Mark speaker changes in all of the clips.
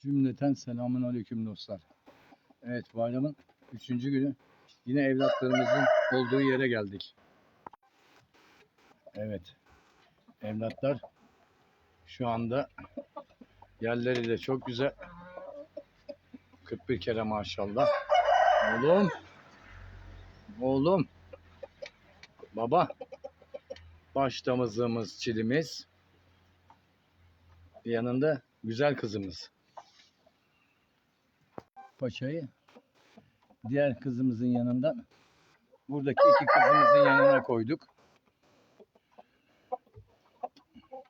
Speaker 1: Cümleten selamun aleyküm dostlar. Evet bayramın üçüncü günü yine evlatlarımızın olduğu yere geldik. Evet. Evlatlar şu anda yerleri de çok güzel. 41 kere maşallah. Oğlum. Oğlum. Baba. Baş damızlığımız, çilimiz. Yanında güzel kızımız. Paçayı diğer kızımızın yanından buradaki iki kızımızın yanına koyduk.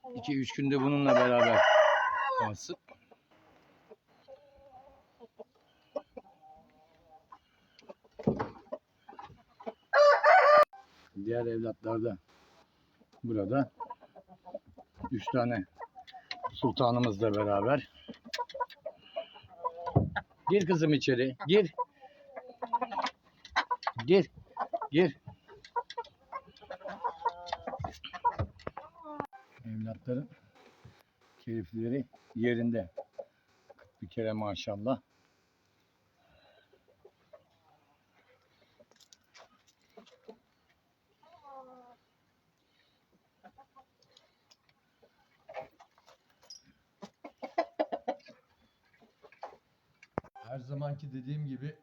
Speaker 1: 2-3 günde bununla beraber kalsın. Diğer evlatlar da burada. Üç tane sultanımızla beraber. Gir kızım içeri. Gir. Gir. Gir. Evlatların keyifleri yerinde. Bir kere maşallah.
Speaker 2: Her zamanki dediğim gibi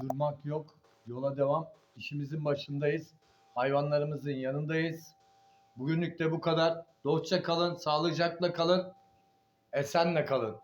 Speaker 2: durmak yok. Yola devam. İşimizin başındayız. Hayvanlarımızın yanındayız. Bugünlük de bu kadar. Dostça kalın, sağlıcakla kalın, esenle kalın.